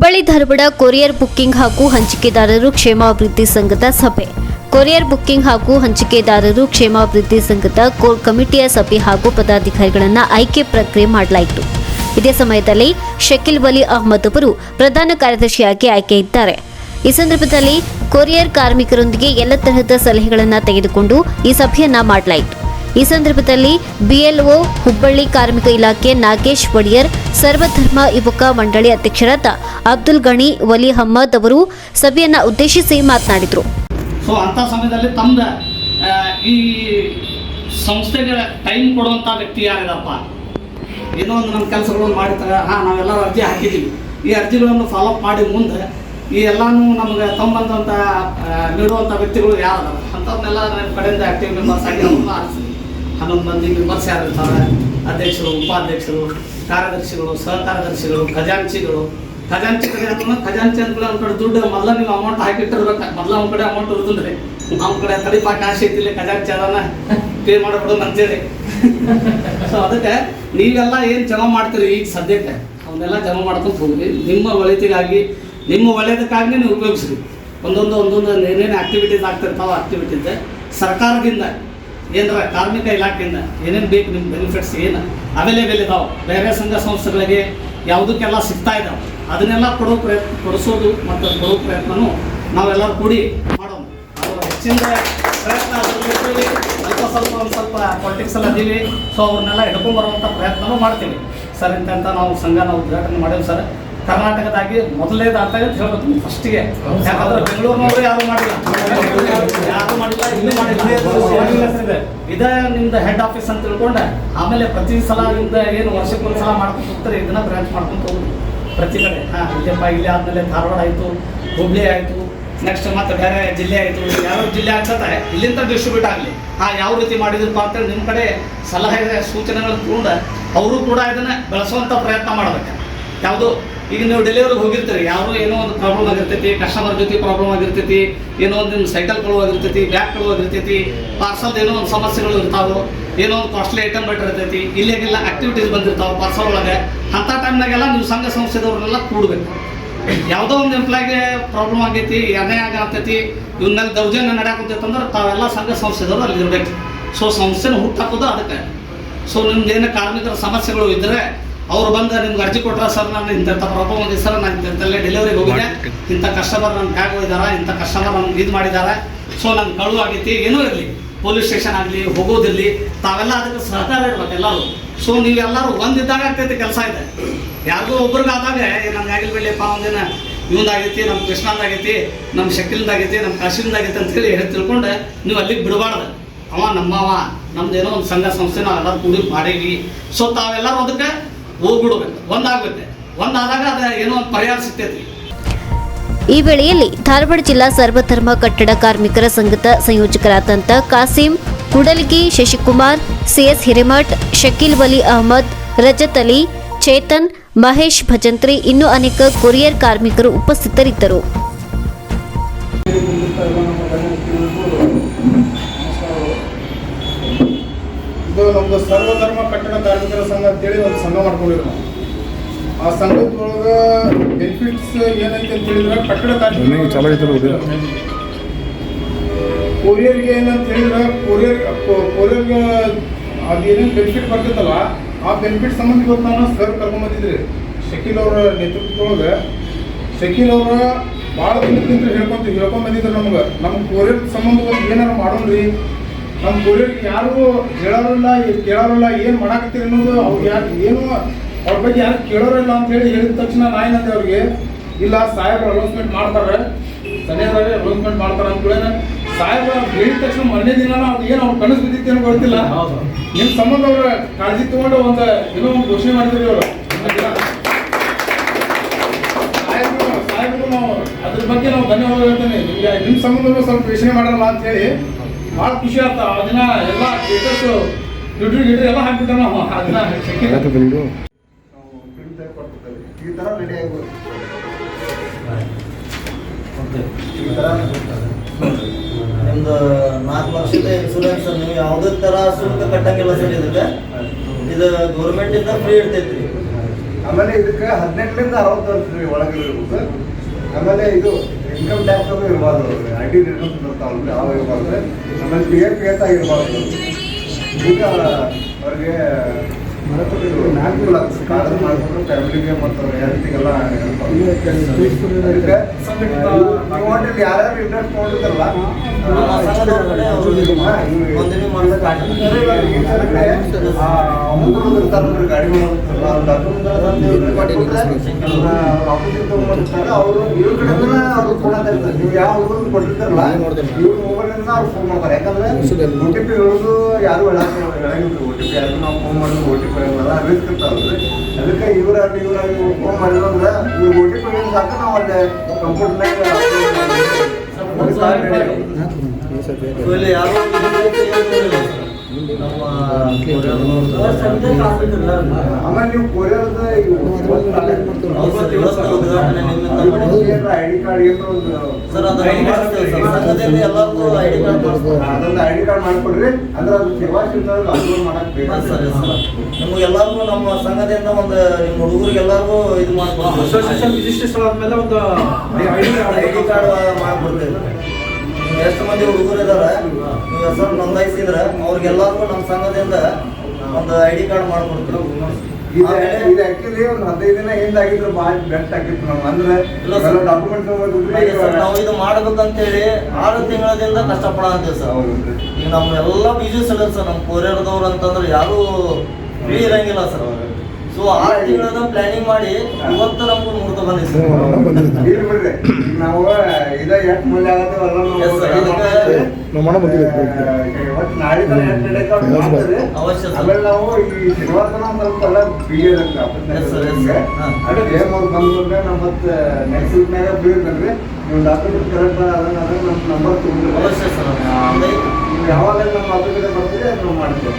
Hubballi Dharwad courier booking ಹಾಗೂ ಹಂಚಿಕೆದಾರರು ಕ್ಷೇಮಾಭಿವೃದ್ಧಿ ಸಂಘದ ಸಭೆ. ಕೊರಿಯರ್ ಬುಕ್ಕಿಂಗ್ ಹಾಗೂ ಹಂಚಿಕೆದಾರರು ಕ್ಷೇಮಾಭಿವೃದ್ಧಿ ಸಂಘದ ಕೋರ್ ಕಮಿಟಿಯ ಸಭೆ ಹಾಗೂ ಪದಾಧಿಕಾರಿಗಳನ್ನು ಆಯ್ಕೆ ಪ್ರಕ್ರಿಯೆ ಮಾಡಲಾಯಿತು. ಇದೇ ಸಮಯದಲ್ಲಿ ಶಕೀಲ್ ವಲಿ ಅಹ್ಮದ್ ಅವರು ಪ್ರಧಾನ ಕಾರ್ಯದರ್ಶಿಯಾಗಿ ಆಯ್ಕೆಯಿದ್ದಾರೆ. ಈ ಸಂದರ್ಭದಲ್ಲಿ ಕೊರಿಯರ್ ಕಾರ್ಮಿಕರೊಂದಿಗೆ ಎಲ್ಲ ತರಹದ ಸಲಹೆಗಳನ್ನು ತೆಗೆದುಕೊಂಡು ಈ ಸಭೆಯನ್ನು ಮಾಡಲಾಯಿತು. ಈ ಸಂದರ್ಭದಲ್ಲಿ ಬಿಎಲ್ಒ ಹುಬ್ಬಳ್ಳಿ ಕಾರ್ಮಿಕ ಇಲಾಖೆ ನಾಗೇಶ್ ಒಡೆಯರ್, ಸರ್ವಧರ್ಮ ಯುವಕ ಮಂಡಳಿ ಅಧ್ಯಕ್ಷರಾದ ಅಬ್ದುಲ್ ಗಣಿ, ವಲಿ ಹಮ್ಮದ್ ಅವರು ಸಭೆಯನ್ನ ಉದ್ದೇಶಿಸಿ ಮಾತನಾಡಿದರು. ಸೊ ಅಂಥ ಸಮಯದಲ್ಲಿ ತಮ್ಮ ಈ ಸಂಸ್ಥೆಗೆ ಟೈಮ್ ಕೊಡುವಂಥ ವ್ಯಕ್ತಿ ಯಾರಿದಪ್ಪ? ಏನೋ ಒಂದು ನಮ್ಮ ಕೆಲಸಗಳನ್ನು ಮಾಡಿರ್ತಾರೆ. ಹಾಂ ನಾವೆಲ್ಲರೂ ಅರ್ಜಿ ಹಾಕಿದ್ದೀವಿ ಈ ಅರ್ಜಿಗಳನ್ನು ಫಾಲೋಅಪ್ ಮಾಡಿ ಮುಂದೆ ಈ ಎಲ್ಲಾನು ನಮಗೆ ತಂಬಂದಂಥ ನೀಡುವಂಥ ವ್ಯಕ್ತಿಗಳು ಯಾರು ಅಂಥವ್ರನ್ನೆಲ್ಲ ನಮ್ಮ ಕಡೆಯಿಂದ ಆ್ಯಕ್ಟಿವ್ ಮೆಂಬರ್ಸ್ ಆಗಿ ಆರಿಸಿ. ಹನ್ನೊಂದು ಮಂದಿ ಮೆಂಬರ್ಸ್ ಅಧ್ಯಕ್ಷರು, ಉಪಾಧ್ಯಕ್ಷರು, ಕಾರ್ಯದರ್ಶಿಗಳು, ಸಹಕಾರ್ಯದರ್ಶಿಗಳು, ಖಜಾಂಚಿಗಳು. ಖಜಾಂಚಿ ಖಜಾಂಚಿ ಒಂದು ಕಡೆ ದುಡ್ಡು, ಮೊದಲ ನೀವು ಅಮೌಂಟ್ ಹಾಕಿಟ್ಟಿರ್ಬೇಕು. ಮೊದಲ ಒಂದು ಕಡೆ ಅಮೌಂಟ್ ಇರುತ್ತಂದ್ರೆ ನಮ್ಮ ಕಡೆ ತಡಿಪಾಕ ಆಸೆ ಐತಿಲ್ಲ ಖಜಾಂಚಿ ಅದನ್ನ ಪೇ ಮಾಡಿಬಿಡೋದು ಅಂತೇಳಿ ಸೊ ಅದಕ್ಕೆ ನೀವೆಲ್ಲ ಏನು ಜಮಾ ಮಾಡ್ತೀರಿ ಈಗ ಸದ್ಯಕ್ಕೆ? ಅವನ್ನೆಲ್ಲ ಜಮಾ ಮಾಡ್ಕೊಂಡು ಹೋಗ್ರಿ. ನಿಮ್ಮ ಒಳಿತಿಗಾಗಿ, ನಿಮ್ಮ ಒಳ್ಳೆಯದಕ್ಕಾಗಿ ನೀವು ಉಪಯೋಗಿಸ್ರಿ. ಒಂದೊಂದು ಒಂದೊಂದು ಏನೇನು ಆಕ್ಟಿವಿಟೀಸ್ ಆಗ್ತಿರ್ತಾವೆ ಆಕ್ಟಿವಿಟೀಸ್ ಸರ್ಕಾರದಿಂದ ಏನರ ಕಾರ್ಮಿಕ ಇಲಾಖೆಯಿಂದ ಏನೇನು ಬೇಕು ನಿಮ್ಮ ಬೆನಿಫಿಟ್ಸ್ ಏನು ಅವೈಲೇಬಲ್ ಇದಾವೆ? ಬೇರೆ ಸಂಘ ಸಂಸ್ಥೆಗಳಿಗೆ ಯಾವುದಕ್ಕೆಲ್ಲ ಸಿಗ್ತಾ ಇದ್ದಾವೆ ಅದನ್ನೆಲ್ಲ ಕೊಡೋ ಪ್ರಯತ್ನ, ಕೊಡಿಸೋದು ಮತ್ತು ಕೊಡೋ ಪ್ರಯತ್ನನೂ ನಾವೆಲ್ಲರೂ ಕೂಡಿ ಮಾಡೋಣ. ಅದು ಹೆಚ್ಚಿನ ಪ್ರಯತ್ನ ಸ್ವಲ್ಪ ಸ್ವಲ್ಪ ಒಂದು ಸ್ವಲ್ಪ ಪಾಲಿಟಿಕ್ಸ್ ಎಲ್ಲ ಅದೀವಿ. ಸೊ ಅವ್ರನ್ನೆಲ್ಲ ಹಿಡ್ಕೊಂಡ್ಬರುವಂಥ ಪ್ರಯತ್ನನೂ ಮಾಡ್ತೀವಿ. ಸರ್ ಇಂಥ ನಾವು ಸಂಘ ನಾವು ಉದ್ಘಾಟನೆ ಮಾಡೇವಿ ಸರ್. ಕರ್ನಾಟಕದಾಗಿ ಮೊದಲನೇದಾತ ಅಂತ ಹೇಳ್ಬೇಕು ಫಸ್ಟ್ಗೆ ಯಾಕಂದ್ರೆ ಬೆಂಗಳೂರಿನವರು ಯಾರು ಮಾಡಿಲ್ಲ. ಯಾರು ಮಾಡಿಲ್ಲ ಇನ್ನೂ ಮಾಡಿಲ್ಲ. ಇದೇ ನಿಮ್ದು ಹೆಡ್ ಆಫೀಸ್ ಅಂತ ತಿಳ್ಕೊಂಡೆ. ಆಮೇಲೆ ಪ್ರತಿ ಸಲ ಇಂದ ಏನು ವರ್ಷಕ್ಕೊಂದು ಸಲ ಮಾಡ್ಕೊಂಡು ಹೋಗ್ತಾರೆ, ಇದನ್ನ ಬ್ರಾಂಚ್ ಮಾಡ್ಕೊಂಡು ಹೋಗ್ರಿ ಪ್ರತಿ ಕಡೆ. ಹಾಂ ಇಲ್ಲಪ್ಪ ಇಲ್ಲಿ ಆದಮೇಲೆ ಧಾರವಾಡ ಆಯಿತು, ಹುಬ್ಳಿ ಆಯಿತು ನೆಕ್ಸ್ಟ್ ಮತ್ತೆ ಬೇರೆ ಜಿಲ್ಲೆ ಆಯಿತು. ಯಾವ ಜಿಲ್ಲೆ ಆಗ್ತದೆ, ಇಲ್ಲಿಂದ ಡಿಸ್ಟ್ರಿಬ್ಯೂಟ್ ಆಗಲಿ. ಹಾಂ, ಯಾವ ರೀತಿ ಮಾಡಿದ್ರಪ್ಪ ಅಂತೇಳಿ ನಿಮ್ಮ ಕಡೆ ಸಲಹೆ ಸೂಚನೆಗಳು ತಗೊಂಡು. ಅವರು ಕೂಡ ಇದನ್ನು ಬೆಳೆಸುವಂಥ ಪ್ರಯತ್ನ ಮಾಡ್ಬೇಕು. ಯಾವುದು, ಈಗ ನೀವು ಡೆಲಿವರಿಗೆ ಹೋಗಿರ್ತೀರಿ ಯಾರು ಏನೋ ಒಂದು ಪ್ರಾಬ್ಲಮ್ ಆಗಿರ್ತೈತಿ ಕಸ್ಟಮರ್ ಜೊತೆ ಪ್ರಾಬ್ಲಮ್ ಆಗಿರ್ತೈತಿ, ಏನೋ ಒಂದು ನಿಮ್ಮ ಸೈಕಲ್ ಆಗಿರ್ತೈತಿ ಬ್ಯಾಗ್ ಆಗಿರ್ತೈತಿ ಪಾರ್ಸಲ್ ಏನೋ ಒಂದು ಸಮಸ್ಯೆಗಳು ಇರ್ತಾವೆ, ಏನೋ ಒಂದು ಕಾಸ್ಟ್ಲಿ ಐಟಮ್ ಇರ್ತೈತಿ ಇಲ್ಲೆಗೆಲ್ಲ ಆಕ್ಟಿವಿಟೀಸ್ ಬಂದಿರ್ತಾವೆ ಪಾರ್ಸಲ್ ಒಳಗೆ, ಅಂಥ ಟೈಮ್ನಾಗೆಲ್ಲ ನೀವು ಸಂಘ ಸಂಸ್ಥೆದವ್ರನ್ನೆಲ್ಲ ಕೂಡಬೇಕು. ಯಾವುದೋ ಒಂದು ಎಂಪ್ಲಾಯ್ಗೆ ಪ್ರಾಬ್ಲಮ್ ಆಗೈತಿ ಅನ್ಯಾಯ ಆಗತ್ತೈತಿ ಇವನ್ನೆಲ್ಲ ದೌರ್ಜನ್ಯ ನಡೆಯಕ್ಕಂತಂದ್ರೆ ತಾವೆಲ್ಲ ಸಂಘ ಸಂಸ್ಥೆದವ್ರು ಅಲ್ಲಿ ಇರಬೇಕು ಸೊ ಸಂಸ್ಥೆನ ಹುಟ್ಟಾಕೋದು ಅದಕ್ಕೆ. ಸೊ ನಿಮ್ದು ಏನು ಕಾರ್ಮಿಕರ ಸಮಸ್ಯೆಗಳು ಇದ್ದರೆ ಅವ್ರು ಬಂದು ನಿಮ್ಗೆ ಅರ್ಜಿ ಕೊಟ್ರ ಸರ್ ನಾನು ಇಂಥ ಪ್ರಾಬ್ಲಮ್ ಇದೆ ಸರ್ ನಾನು ಇಂಥಲ್ಲೇ ಡೆಲಿವರಿಗೆ ಹೋಗಿದ್ದೆ. ಇಂಥ ಕಸ್ಟಮರ್ ನನ್ನ ಬ್ಯಾಗ್ ಹೋಗಿದಾರ ಇಂಥ ಕಸ್ಟಮರ್ ನಮ್ಗೆ ಇದು ಮಾಡಿದ್ದಾರೆ ಸೊ ನಂಗೆ ಕಳು ಆಗೈತಿ ಏನೂ ಇರಲಿ. ಪೊಲೀಸ್ ಸ್ಟೇಷನ್ ಆಗಲಿ ಹೋಗೋದಿರಲಿ. ತಾವೆಲ್ಲ ಅದಕ್ಕೆ ಸಹಕಾರ ಇರ್ಬೇಕು ಎಲ್ಲರೂ. ಸೊ ನೀವೆಲ್ಲರೂ ಒಂದಿದ್ದಾಗ ಆಗ್ತೈತಿ ಕೆಲಸ ಇದೆ. ಯಾರಿಗೂ ಒಬ್ರಿಗೆ ಆದಾಗ ನಮ್ಗೆ ಆಗಿಲ್ ಬಿಡ್ಲಿಪ್ಪ ಒಂದಿನ ಇವಂದಾಗೈತಿ ನಮ್ಮ ಕೃಷ್ಣಂದಾಗೈತಿ ನಮ್ಮ ಶಕಿಲ್ದಾಗೈತಿ ನಮ್ಮ ಕಾಶಿಂದಾಗೈತಿ ಅಂತೇಳಿ ಹೇಳಿ ತಿಳ್ಕೊಂಡು ನೀವು ಅಲ್ಲಿಗೆ ಬಿಡಬಾರ್ದು. ಅವ ನಮ್ಮವ ನಮ್ದು ಏನೋ ಒಂದು ಸಂಘ ಸಂಸ್ಥೆ ನಾವು ಎಲ್ಲರೂ ಕೂಡಿ ಮಾಡೀವಿ. ಸೊ ತಾವೆಲ್ಲರೂ ಅದಕ್ಕೆ ಹೋಗ್ಬಿಡ್ಬೇಕು. ಒಂದಾಗುತ್ತೆ ಒಂದಾದಾಗ ಅದ ಏನೋ ಒಂದು ಪರಿಹಾರ ಸಿಗ್ತೈತಿ ಈ ವೇಳೆಯಲ್ಲಿ ಧಾರವಾಡ ಜಿಲ್ಲಾ ಸರ್ವಧರ್ಮ ಕಟ್ಟಡ ಕಾರ್ಮಿಕರ ಸಂಘದ ಸಂಯೋಜಕರಾದಂಥ ಕಾಸಿಂ, ಕುಡಲ್ಗಿ ಶಶಿಕುಮಾರ್, ಸಿಎಸ್ ಹಿರೇಮಠ್, ಶಕೀಲ್ ವಲಿ ಅಹಮದ್, ರಜತ್ ಅಲಿ, ಚೇತನ್, ಮಹೇಶ್ ಭಜಂತ್ರಿ ಇನ್ನೂ ಅನೇಕ ಕೊರಿಯರ್ ಕಾರ್ಮಿಕರು ಉಪಸ್ಥಿತರಿದ್ದರು. ಸರ್ವಧರ್ಮ ಕಟ್ಟಡ ಕಾರ್ಮಿಕರ ಸಂಘ ಅಂತೇಳಿ ಒಂದು ಸಂಘ ಮಾಡ್ಕೊಂಡಿರೋ ನಾವು. ಆ ಸಂಘದೊಳಗ ಬೆನಿಫಿಟ್ಸ್ ಏನೈತೆ ಅಂತ ಹೇಳಿದ್ರೆ ಕಟ್ಟಡ ಕಾರ್ಮಿಕರು? ಕೊರಿಯರ್ಗೆ ಏನಂತ ಹೇಳಿದ್ರೆ ಕೊರಿಯರ್ ಕೊರಿಯರ್ಗೆ ಅದೇನೇನು ಬೆನಿಫಿಟ್ ಬರ್ತೈತಲ್ಲ ಆ ಬೆನಿಫಿಟ್ ಸಂಬಂಧ ಇವತ್ತು ನಾನು ಸರ್ ಕರ್ಕೊಂಬಂದಿದ್ರಿ ಶಕೀಲ್ ಅವರ ನೇತೃತ್ವದೊಳಗೆ. ಶಕೀಲ್ ಅವರ ಭಾಳ ದಿನಕ್ಕಿಂತ ಹೇಳ್ಕೊಂತ ಹೇಳ್ಕೊಂಡ್ ಬಂದಿದ್ರು ನಮ್ಗೆ. ನಮ್ಮ ಕೊರಿಯರ್ ಸಂಬಂಧ ಏನಾರು ಮಾಡೋಣ್ರಿ? ನಮ್ಮ ಕೊರಿಯರ್ಗೆ ಯಾರು ಹೇಳೋರಿಲ್ಲ ಕೇಳೋರಲ್ಲ ಏನು ಮಾಡಾಕತ್ತೀರಿ ಅನ್ನೋದು ಅವ್ರು ಯಾರು ಏನು ಅವ್ರ ಬಗ್ಗೆ ಯಾರು ಕೇಳೋರಲ್ಲ ಅಂತ ಹೇಳಿ ಹೇಳಿದ ತಕ್ಷಣ ನಾ ಏನಂತೆ ಅವ್ರಿಗೆ ಇಲ್ಲ ಸಾಹೇಬ್ರು ಅನೌನ್ಸ್ಮೆಂಟ್ ಮಾಡ್ತಾರೆ ಸರಿಯಾದಾಗೆ ಅನೌನ್ಸ್ಮೆಂಟ್ ಮಾಡ್ತಾರೆ ಅಂತ ಸಾಹೇಬ್ರ ಹೇಳಿದ ತಕ್ಷಣ ಮೊನ್ನೆ ದಿನ ಅವ್ರು ಏನು ಅವ್ರು ಕನಸು ಬಿದ್ದಿತ್ತು ಏನೋ ಗೊತ್ತಿಲ್ಲ ನಿಮ್ಮ ಸಂಬಂಧ ಅವ್ರ ಕಾಳಜಿ ತಗೊಂಡು ಒಂದು ಏನೋ ಒಂದು ಘೋಷಣೆ ಮಾಡಿದ್ರಿ ಅವರು ಸಾಹೇಬ್ರು ಸಾಹೇಬ್ರು ನಾವು ಅದ್ರ ಬಗ್ಗೆ ನಾವು ಧನ್ಯವಾದ ಹೇಳ್ತೇನೆ. ನಿಮ್ಗೆ ನಿಮ್ಮ ಸಂಬಂಧ ಸ್ವಲ್ಪ ಯೋಚನೆ ಮಾಡಲ್ಲ ಅಂತ ಹೇಳಿ ಭಾಳ ಖುಷಿ ಆಗ್ತಾ ಆ ದಿನ ಎಲ್ಲ ಸ್ಟೇಟಸ್ ಟ್ವಿಟರ್ ಗಿಟರ್ ಎಲ್ಲ ಹಾಕ್ಬಿಟ್ಟ ನಾವು ಆ ದಿನ ಈ ಥರ ರೆಡಿ ಆಗ್ಬೋದು ಈ ಥರ ನಿಮ್ದು ನಾಲ್ಕು ವರ್ಷದ ಇನ್ಸೂರೆನ್ಸ್ ನೀವು ಯಾವುದೇ ಥರ ಶುಲ್ಕ ಕಟ್ಟಂಗಿಲ್ಲ ಸರ್ ಇದಕ್ಕೆ ಇದು ಗೌರ್ಮೆಂಟಿಂದ ಫ್ರೀ ಇರ್ತೈತಿ ಆಮೇಲೆ ಇದಕ್ಕೆ ಹದಿನೆಂಟರಿಂದ ಅರವತ್ತು ವರ್ಷ ಒಳಗೆ ಇರ್ಬೇಕು. ಆಮೇಲೆ ಇದು ಇನ್ಕಮ್ ಟ್ಯಾಕ್ಸ್ ಅದು ಇರಬಾರ್ದು ಐ ಟಿ ರಿಟರ್ನ್ಸ್ ಬರ್ತಾವಲ್ರಿ ಅವು ಇರಬಾರ್ದು. ಆಮೇಲೆ ಪಿ ಎಫ್ ಎಸ್ ಆಗಿರಬಾರ್ದು ಈಗ ಅವ್ರಿಗೆ ಯಾರ್ಯಾರು ಇಂಟ್ರೆಸ್ಟ್ ನೋಡಿದ್ರಲ್ಲ ಅವ್ರು ಇವ್ರ ನೀವು ಯಾವ ಕೊಟ್ಟಿರ್ತಾರಲ್ಲ ಇವ್ರ ಮೊಬೈಲಿಂದ ಅವ್ರು ಫೋನ್ ಮಾಡ್ತಾರೆ ಯಾಕಂದ್ರೆ ಯಾರು ಹೇಳಕ್ಕೆ ಟಿ ಪಿ ಯಾರು ನಾವು ಫೋನ್ ಮಾಡಿದ್ರೆ ಓ ಟಿ ಪಿ ಅನ್ನೋದು ರಿಸ್ಕ್ ಇರ್ತಾವಲ್ರಿ ಅದಕ್ಕೆ ಇವರಾಗಿ ಇವರಾಗಿ ಫೋನ್ ಮಾಡಿದ್ರು ಅಂದ್ರೆ ಇವ್ರ ಓ ಟಿ ಪಿ ಅಂತ ಸಾಕು ನಾವು ಅಲ್ಲಿ ಕಂಪ್ಯೂಟರ್ನಾಗ ಸೊ ಇಲ್ಲಿ ನಮ್ಮ ಆಮೇಲೆ ನೀವು ಕೊರಿಯರ್ದ ಅವತ್ತು ಇವತ್ತು ಉದ್ಘಾಟನೆ ನಿಮ್ಮಿಂದ ಮಾಡಿದ್ವಿ. ಐ ಡಿ ಕಾರ್ಡ್ ಎಲ್ಲರಿಗೂ ಐಡಿ ಕಾರ್ಡ್ ಅದೊಂದು ಐಡಿ ಕಾರ್ಡ್ ಮಾಡ್ಕೊಡ್ರಿ. ಅಂದ್ರೆ ಅದು ಸೇವಾ ಕೇಂದ್ರದಲ್ಲಿ ಅಪ್ಲೋಡ್ ಮಾಡಕ್ ಬೇಕು ಹಾಂ ಸರ್ ಸರ್. ನಿಮ್ಗೆಲ್ಲರಿಗೂ ನಮ್ಮ ಸಂಘದಿಂದ ಒಂದು ನಿಮ್ಮ ಹುಡುಗರಿಗೆಲ್ಲರಿಗೂ ಇದು ಮಾಡ್ಕೊಡ್ತೀವಿ. ಅಸೋಸಿಯೇಷನ್ ರಿಜಿಸ್ಟ್ರೇಷನ್ ಆದ್ಮೇಲೆ ಒಂದು ಐಡಿ ಕಾರ್ಡ್ ಮಾಡ್ಕೊಡ್ತೇವೆ. ಎಷ್ಟು ಮಂದಿ ಹುಡುಗರು ಇದಾರೆ ನೀವು ಹೆಸರು ನೋಂದಾಯಿಸಿದ್ರ ಅವ್ರಿಗೆಲ್ಲರಿಗೂ ನಮ್ಮ ಸಂಘದಿಂದ ಒಂದು ಐ ಡಿ ಕಾರ್ಡ್ ಮಾಡ್ಕೊಡ್ತೀವಿ ಇದು ಆಕ್ಚುಲಿ ಒಂದು ಹದಿನೈದು ದಿನ ಹಿಂದಾಗಿದ್ರೆ ಭಾಳ ಬೆಸ್ಟ್ ಆಗಿತ್ತು ನಾವು ಅಂದ್ರೆ ಇಲ್ಲ ಡಾಕ್ಯುಮೆಂಟ್ ನಾವು ಇದು ಮಾಡ್ಬೇಕಂತೇಳಿ ಆರು ತಿಂಗಳದಿಂದ ಕಷ್ಟಪಡಂತೀವಿ ಸರ್. ಈಗ ನಮ್ಮ ಎಲ್ಲ ಬಿಜಿ ಸರ್ ಸರ್ ನಮ್ಮ ಕೊರಿಯರ್ದವ್ರು ಅಂತಂದ್ರೆ ಯಾರು ಫ್ರೀ ಇರಂಗಿಲ್ಲ ಸರ್. ಸೊ ಆರು ತಿಂಗಳದ ಪ್ಲಾನಿಂಗ್ ಮಾಡಿ ಇವತ್ತು ನಮ್ಗೆ ಮುಗಿದು ಬಂದಿದೆ ಇಲ್ಲಿ ಬಿಡ್ರಿ ಈಗ ನಾವು ಇದ ಎಷ್ಟು ಮುಂದೆ ಆಗತ್ತೆ ಅವೆಲ್ಲ ನಾವು Yes, sir. ready ಅದಕ್ಕೆ ಮಾಡ್ತೀವಿ. ನಾವು ಮಾಡೋ ಬಂದಿದೆ. ಒಟ್ಟು ನಾಳೆ ತನಕ ಎಷ್ಟು. ಅವಶ್ಯ. ಆಮೇಲೆ ನಾವು ಈ ಶನಿವಾರ ತನಕ ಒಂದ್ ಸ್ವಲ್ಪ ಎಲ್ಲ ಫ್ರೀ ಇರುತ್ತೆ Yes, sir, yes, sir. ಹಾ. ಅದಕ್ಕೆ ಏನ್ ಅವ್ರು ಬಂದ್ರೆ ನಮ್ಮ ಮತ್ತೆ ನೆಕ್ಸ್ಟ್ ವೀಕ್ನಾಗ ನೀವು ಡಾಕ್ಯುಮೆಂಟ್ ಕರೆಕ್ಟ್ ಅದನ್ನ ಅದನ್ನ ನಮ್ಮ ನಂಬರ್ ತಗೊಂಡ್ರೆ ಅವಶ್ಯ ನೀವು ಯಾವಾಗ ನಮ್ಮ ಆಫೀಸಿಗೆ ಬರ್ತೀರಿ ನಾವು ಮಾಡ್ತೀವಿ